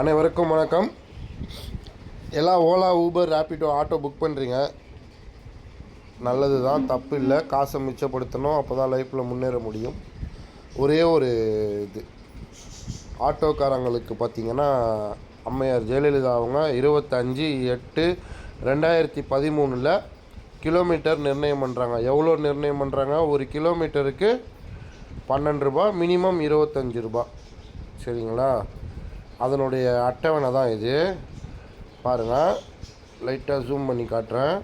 அனைவருக்கும் வணக்கம். எல்லாம் Ola Uber Rapido auto book பண்ணுறீங்க நல்லது தான் தப்பு இல்லை. காசை மிச்சப்படுத்தணும் அப்போ தான் லைஃப்பில் முன்னேற முடியும். ஒரே ஒரு இது. ஆட்டோக்காரங்களுக்கு பார்த்தீங்கன்னா அம்மையார் ஜெயலலிதா அவங்க இருபத்தஞ்சி எட்டு ரெண்டாயிரத்தி பதிமூணில் கிலோமீட்டர் நிர்ணயம் பண்ணுறாங்க எவ்வளோ நிர்ணயம் பண்ணுறாங்க ஒரு கிலோமீட்டருக்கு பன்னெண்டு ரூபா மினிமம் இருபத்தஞ்சி ரூபா சரிங்களா? அதனுடைய அட்டவணை தான் இது. பாருங்கள் லைட்டாக ஜூம் பண்ணி காட்டுறேன்.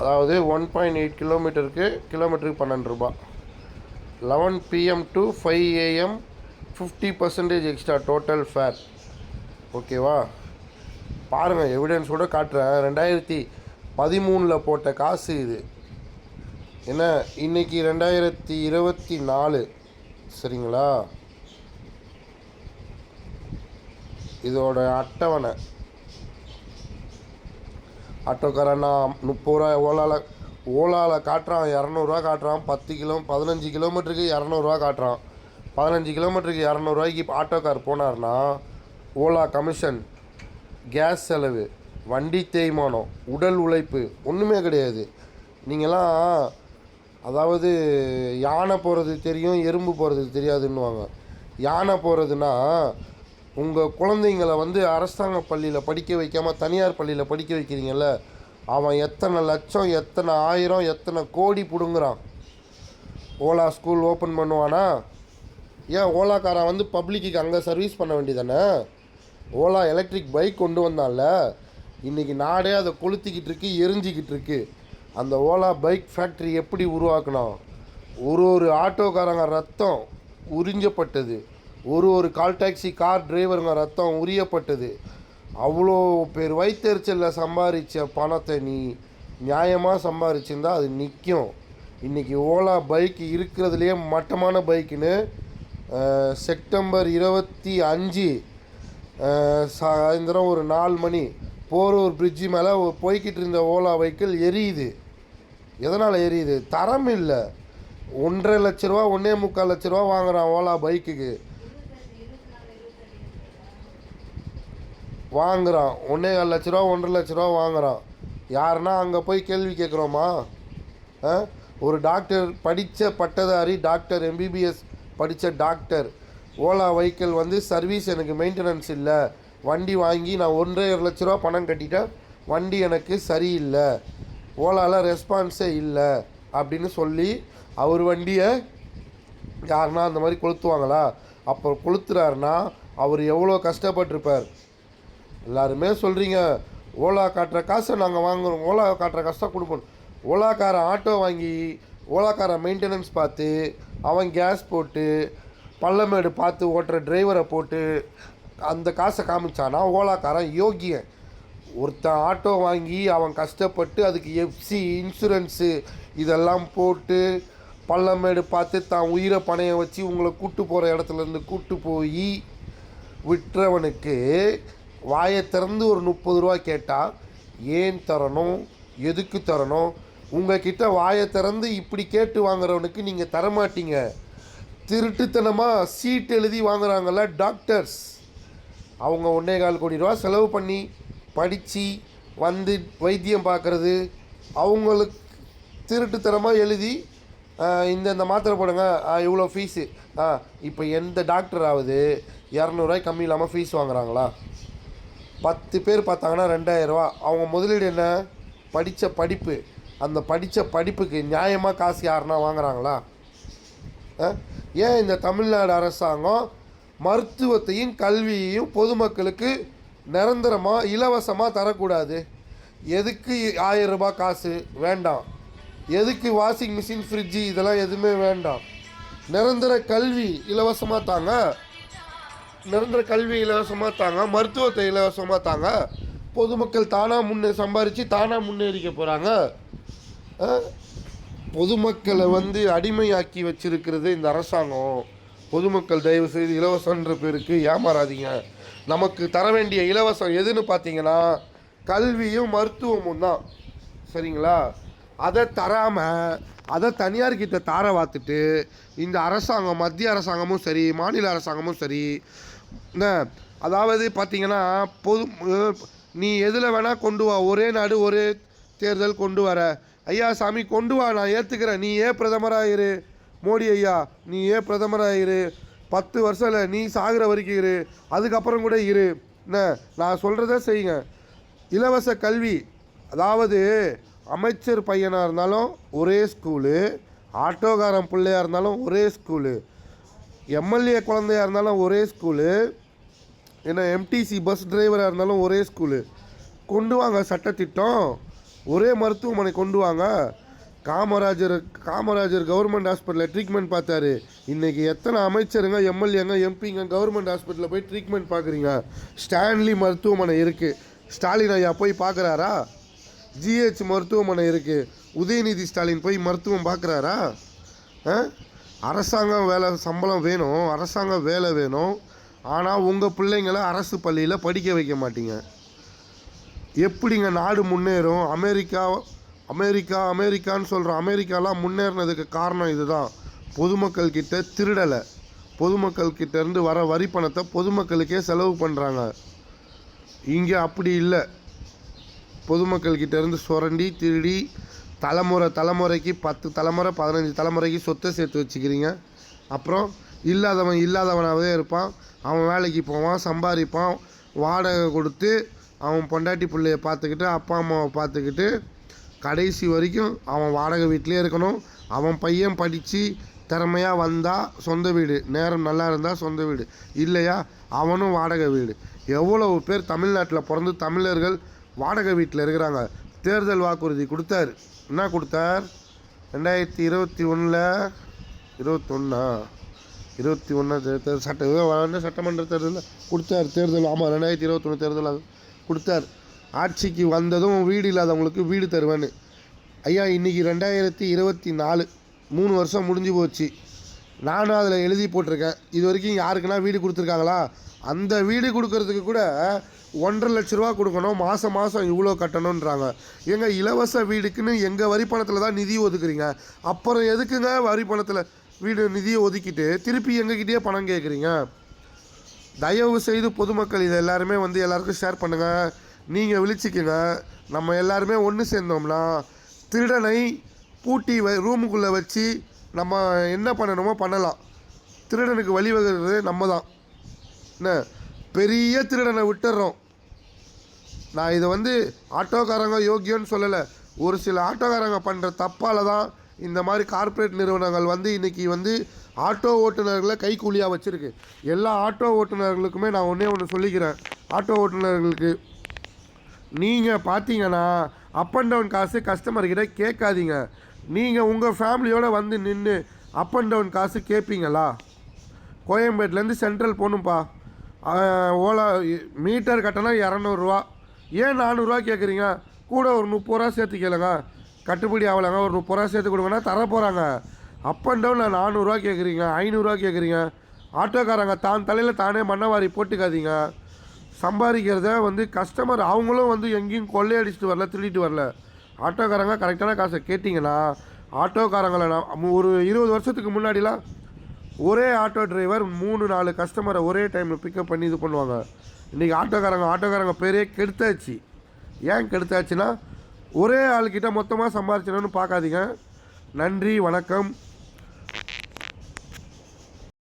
அதாவது ஒன் பாயிண்ட் எயிட் கிலோமீட்டருக்கு கிலோமீட்டருக்கு பன்னெண்டு ரூபா eleven PM to five AM fifty percentage extra total fare ஓகேவா பாருங்கள் எவிடன்ஸோட காட்டுறேன். ரெண்டாயிரத்தி பதிமூணில் போட்ட காசு இது. என்ன? இன்னைக்கு ரெண்டாயிரத்தி இருபத்தி நாலு. சரிங்களா? இதோட அட்டவணை. ஆட்டோக்காரண்ணா முப்பது ரூபா ஓலாவில் ஓலாவில் காட்டுறான். இரநூறுவா காட்டுறான். பத்து கிலோ பதினஞ்சு கிலோமீட்டருக்கு இரநூறுவா காட்டுறான். பதினஞ்சு கிலோமீட்டருக்கு இரநூறுவாய்க்கு இப்போ ஆட்டோக்கார் போனார்னா ஓலா கமிஷன் கேஸ் செலவு வண்டி தேய்மானம் உடல் உழைப்பு ஒன்றுமே கிடையாது. நீங்களாம் அதாவது யானை போகிறது தெரியும் எறும்பு போகிறது தெரியாதுன்னுவாங்க. யானை போகிறதுனா உங்கள் குழந்தைங்கள வந்து அரசாங்க பள்ளியில் படிக்க வைக்காமல் தனியார் பள்ளியில் படிக்க வைக்கிறீங்கல்ல அவன் எத்தனை லட்சம் எத்தனை ஆயிரம் எத்தனை கோடி பிடுங்குறான்? ஓலா ஸ்கூல் ஓப்பன் பண்ணுவானா? ஏன் ஓலாக்காரன் வந்து பப்ளிக்கு அங்கே சர்வீஸ் பண்ண வேண்டியதானே? ஓலா எலக்ட்ரிக் பைக் கொண்டு வந்தான்ல இன்றைக்கி நாடே அதை கொளுத்திக்கிட்டு இருக்கு எரிஞ்சிக்கிட்டு இருக்கு. அந்த ஓலா பைக் ஃபேக்ட்ரி எப்படி உருவாக்கணும் ஒரு ஒரு ஆட்டோக்காரங்க ரத்தம் உறிஞ்சப்பட்டது. ஒரு ஒரு கால் டாக்ஸி கார் டிரைவருங்க ரத்தம் உரியப்பட்டது. அவ்வளோ பேர் வயிற்றுச்சலில் சம்பாதிச்ச பணத்தை நீ நியாயமாக சம்பாதிச்சிருந்தா அது நிற்கும் இன்றைக்கி ஓலா பைக் இருக்கிறதுலையே மட்டமான பைக்குன்னு செப்டம்பர் இருபத்தி அஞ்சு சாயந்தரம் ஒரு நாலு மணி போரூர் பிரிட்ஜு மேலே போய்கிட்டு இருந்த ஓலா வெஹிக்கிள் எரியுது. எதனால் எரியுது? தரம் இல்லை. ஒன்றரை லட்ச ரூபா ஒன்றே முக்கால் லட்ச ரூபா வாங்குகிறான் ஓலா பைக்குக்கு. வாங்குறான். ஒன்றே கால் லட்ச ரூபா ஒன்றரை லட்ச ரூபா வாங்குறான். யாருன்னா அங்கே போய் கேள்வி கேட்குறோமா? ஆ? ஒரு டாக்டர் படித்த பட்டதாரி டாக்டர் எம்பிபிஎஸ் படித்த டாக்டர். ஓலா வெஹிக்கிள் வந்து சர்வீஸ் எனக்கு மெயின்டெனன்ஸ் இல்லை. வண்டி வாங்கி நான் ஒன்றரை லட்ச ரூபா பணம் கட்டிட்டேன் வண்டி எனக்கு சரியில்லை. ஓலாவில் ரெஸ்பான்ஸே இல்லை அப்படின்னு சொல்லி அவர் வண்டியை யாருன்னா அந்த மாதிரி கொளுத்துவாங்களா? அப்போ கொளுத்துறாருன்னா அவர் எவ்வளோ கஷ்டப்பட்டிருப்பார்? எல்லாருமே சொல்கிறீங்க ஓலா காட்டுற காசை நாங்கள் வாங்குறோம் ஓலா காட்டுற காசு தான் கொடுப்போம். ஓலாக்காரன் ஆட்டோ வாங்கி ஓலாக்காரன் மெயின்டெனன்ஸ் பார்த்து அவன் கேஸ் போட்டு பள்ளமேடு பார்த்து ஓட்டுற டிரைவரை போட்டு அந்த காசை காமிச்சானா ஓலாக்காரன் யோகியன். ஒருத்தன் ஆட்டோ வாங்கி அவன் கஷ்டப்பட்டு அதுக்கு எஃப்சி இன்சூரன்ஸு இதெல்லாம் போட்டு பள்ளமேடு பார்த்து தான் உயிரை பணைய வச்சு உங்களை கூட்டு போகிற இடத்துலேருந்து கூட்டு போய் விட்டுறவனுக்கு வாயை திறந்து ஒரு முப்பது ரூபா கேட்டால் ஏன் தரணும்? எதுக்கு தரணும்? உங்ககிட்ட வாயை திறந்து இப்படி கேட்டு வாங்குறவனுக்கு நீங்கள் தரமாட்டீங்க. திருட்டுத்தனமாக சீட் எழுதி வாங்குறாங்கல்ல டாக்டர்ஸ். அவங்க ஒன்றே கால் கோடி ரூபா செலவு பண்ணி படித்து வந்து வைத்தியம் பார்க்குறது அவங்களுக்கு திருட்டுத்தனமாக எழுதி இந்த இந்த மாத்திரை போடுங்க. இவ்வளோ ஃபீஸு ஆ இப்போ எந்த டாக்டர் ஆகுது இரநூறுவாய் கம்மி இல்லாமல் ஃபீஸ் வாங்குறாங்களா? பத்து பேர் பார்த்தாங்கன்னா ரெண்டாயிரரூவா. அவங்க முதலீடு என்ன? படித்த படிப்பு. அந்த படித்த படிப்புக்கு நியாயமாக காசு யாருன்னா வாங்குகிறாங்களா ஆ? ஏன் இந்த தமிழ்நாடு அரசாங்கம் மருத்துவத்தையும் கல்வியையும் பொதுமக்களுக்கு நிரந்தரமாக இலவசமாக தரக்கூடாது? எதுக்கு ஆயிரம் ரூபாய் காசு? வேண்டாம். எதுக்கு வாஷிங் மிஷின் ஃப்ரிட்ஜு? இதெல்லாம் எதுவுமே வேண்டாம். நிரந்தர கல்வி இலவசமாக தாங்க நிரந்தர கல்வி இலவசமாக தாங்க மருத்துவத்தை இலவசமாக தாங்க பொதுமக்கள் தானாக முன்னே சம்பாரித்து தானாக முன்னேறிக்க போகிறாங்க பொதுமக்களை வந்து அடிமையாக்கி வச்சிருக்கிறது இந்த அரசாங்கம். பொதுமக்கள் தயவு செய்து இலவசன்ற பேருக்கு ஏமாறாதீங்க. நமக்கு தர வேண்டிய இலவசம் எதுன்னு பார்த்தீங்கன்னா கல்வியும் மருத்துவமும் தான். சரிங்களா? அதை தராமல் அதை தனியார்கிட்ட தார வாத்துட்டு இந்த அரசாங்கம் மத்திய அரசாங்கமும் சரி மாநில அரசாங்கமும் சரி என்ன அதாவது பார்த்தீங்கன்னா பொது நீ எதில் வேணால் கொண்டு வா. ஒரே நாடு ஒரே தேர்தல் கொண்டு வர. ஐயா சாமி கொண்டு வா. நான் ஏற்றுக்கிறேன் நீ ஏன் பிரதமராக இரு. மோடி ஐயா நீ ஏன் பிரதமராக இரு. பத்து வருஷம் இல்லை நீ சாகிற வரைக்கும் இரு. அதுக்கப்புறம் கூட இரு. என்ன நான் சொல்கிறத செய்யுங்க. இலவச கல்வி அதாவது அமைச்சர் பையனாக இருந்தாலும் ஒரே ஸ்கூலு ஆட்டோகாரன் பிள்ளையாக இருந்தாலும் ஒரே ஸ்கூலு எம்எல்ஏ குழந்தையா இருந்தாலும் ஒரே ஸ்கூலு ஏன்னா எம்டிசி பஸ் டிரைவராக இருந்தாலும் ஒரே ஸ்கூலு கொண்டு வாங்க சட்டத்திட்டம். ஒரே மருத்துவமனை கொண்டு வாங்க. காமராஜர் காமராஜர் கவர்மெண்ட் ஹாஸ்பிட்டலில் ட்ரீட்மெண்ட் பார்த்தாரு. இன்றைக்கி எத்தனை அமைச்சருங்க எம்எல்ஏங்க எம்பிங்க கவர்மெண்ட் ஹாஸ்பிட்டலில் போய் ட்ரீட்மெண்ட் பார்க்குறீங்க? ஸ்டான்லி மருத்துவமனை இருக்குது ஸ்டாலின் ஐயா போய் பார்க்குறாரா? ஜிஹெச் மருத்துவமனை இருக்குது உதயநிதி ஸ்டாலின் போய் மருத்துவம் பார்க்குறாரா? ஆ? அரசாங்கம் வேலை சம்பளம் வேணும் அரசாங்கம் வேலை வேணும். ஆனால் உங்கள் பிள்ளைங்களை அரசு பள்ளியில் படிக்க வைக்க மாட்டீங்க. எப்படிங்க நாடு முன்னேறும்? அமெரிக்கா அமெரிக்கா அமெரிக்கான்னு சொல்கிறோம் அமெரிக்காலாம் முன்னேறினதுக்கு காரணம் இதுதான். பொதுமக்கள் கிட்ட திருடலை. பொதுமக்கள் கிட்டேருந்து வர வரி பணத்தை பொதுமக்களுக்கே செலவு பண்ணுறாங்க இங்கே அப்படி இல்லை. பொதுமக்கள் கிட்டேருந்து சுரண்டி திருடி தலைமுறை தலைமுறைக்கு பத்து தலைமுறை பதினஞ்சு தலைமுறைக்கு சொத்தை சேர்த்து வச்சுக்கிறீங்க. அப்புறம் இல்லாதவன் இல்லாதவனாகவே இருப்பான். அவன் வேலைக்கு போவான் சம்பாதிப்பான் வாடகை கொடுத்து அவன் பொண்டாட்டி பிள்ளைய பார்த்துக்கிட்டு அப்பா அம்மாவை பார்த்துக்கிட்டு கடைசி வரைக்கும் அவன் வாடகை வீட்டிலே இருக்கணும். அவன் பையன் படித்து திறமையாக வந்தால் சொந்த வீடு. நேரம் நல்லா இருந்தால் சொந்த வீடு. இல்லையா? அவனும் வாடகை வீடு. எவ்வளவு பேர் தமிழ்நாட்டில் பிறந்து தமிழர்கள் வாடகை வீட்டில் இருக்கிறாங்க. தேர்தல் வாக்குறுதி கொடுத்தாரு. என்ன கொடுத்தார்? ரெண்டாயிரத்தி இருபத்தி ஒன்றில் இருபத்தொன்னா இருபத்தி ஒன்றா தேர்தல் சட்ட வந்து சட்டமன்ற தேர்தலில் கொடுத்தார் தேர்தல். ஆமாம் ரெண்டாயிரத்தி இருபத்தொன்று தேர்தல் அது. கொடுத்தார். ஆட்சிக்கு வந்ததும் வீடு இல்லாதவங்களுக்கு வீடு தருவேன்னு. ஐயா இன்றைக்கி ரெண்டாயிரத்தி இருபத்தி நாலு. மூணு வருஷம் முடிஞ்சு போச்சு. நானும் அதில் எழுதி போட்டிருக்கேன். இது வரைக்கும் யாருக்குன்னா வீடு கொடுத்துருக்காங்களா? அந்த வீடு கொடுக்கறதுக்கு கூட ஒன்றரை லட்ச ரூபா கொடுக்கணும். மாதம் மாதம் இவ்வளோ கட்டணுன்றாங்க ஏங்க இலவச வீடுக்குன்னு எங்கள் வரி பணத்தில் தான் நிதி ஒதுக்குறீங்க. அப்புறம் எதுக்குங்க வரி பணத்தில் வீடு நிதியை ஒதுக்கிட்டு திருப்பி எங்ககிட்டயே பணம் கேட்குறீங்க தயவு செய்து பொதுமக்கள் இதை எல்லாருமே வந்து எல்லாருக்கும் ஷேர் பண்ணுங்கள் நீங்கள் விழிச்சிக்கங்க. நம்ம எல்லாருமே ஒன்று சேர்ந்தோம்னா திருடனை பூட்டி வ ரூமுக்குள்ளே வச்சு நம்ம என்ன பண்ணணுமோ பண்ணலாம். திருடனுக்கு வழிவகுறது நம்ம தான் என்ன? பெரிய திருடனை விட்டுடுறோம் நான் இதை வந்து ஆட்டோக்காரங்க யோக்கியன்னு சொல்லலை. ஒரு சில ஆட்டோக்காரங்க பண்ணுற தப்பால் தான் இந்த மாதிரி கார்ப்பரேட் நிறுவனங்கள் வந்து இன்றைக்கி வந்து ஆட்டோ ஓட்டுநர்களை கைக்கூலியாக வச்சுருக்கு. எல்லா ஆட்டோ ஓட்டுநர்களுக்குமே நான் ஒன்றே ஒன்று சொல்லிக்கிறேன். ஆட்டோ ஓட்டுநர்களுக்கு நீங்கள் பார்த்தீங்கன்னா அப் அண்ட் டவுன் காசு கஸ்டமர்கிட்ட கேட்காதீங்க. நீங்கள் உங்கள் ஃபேமிலியோடு வந்து நின்று அப் அண்ட் டவுன் காசு கேட்பீங்களா கோயம்பேட்லேருந்து சென்ட்ரல் போகணும்ப்பா ஓலா மீட்டர் கட்டணம் இரநூறுவா. ஏன் நானூறுரூவா கேட்குறீங்க கூட ஒரு முப்பது ரூபா சேர்த்து கேளுங்க. கட்டுப்படி ஆகலைங்க ஒரு முப்பது ரூபா சேர்த்து கொடுங்கன்னா தர போகிறாங்க அப் அண்ட் டவுன் நானூறுரூவா கேட்குறீங்க ஐநூறுரூவா கேட்குறீங்க ஆட்டோக்காரங்க தான் தலையில் தானே மண்ணவாரி போட்டுக்காதீங்க. சம்பாதிக்கிறத வந்து கஸ்டமர் அவங்களும் வந்து எங்கேயும் கொள்ளையடிச்சிட்டு வரல திருடிட்டு வரல. ஆட்டோக்காரங்க கரெக்டான காசை கேட்டிங்கன்னா ஆட்டோக்காரங்களை நான் ஒரு இருபது வருஷத்துக்கு முன்னாடிலாம் ஒரே ஆட்டோ டிரைவர் மூணு நாலு கஸ்டமரை ஒரே டைமில் பிக்கப் பண்ணி இது பண்ணுவாங்க. இன்றைக்கி ஆட்டோக்காரங்க ஆட்டோக்காரங்க பேரே கெடுத்தாச்சு. ஏன் கெடுத்தாச்சுன்னா ஒரே ஆள்கிட்ட மொத்தமாக சம்பாரிச்சிடணும்னு பார்க்காதீங்க. நன்றி வணக்கம்.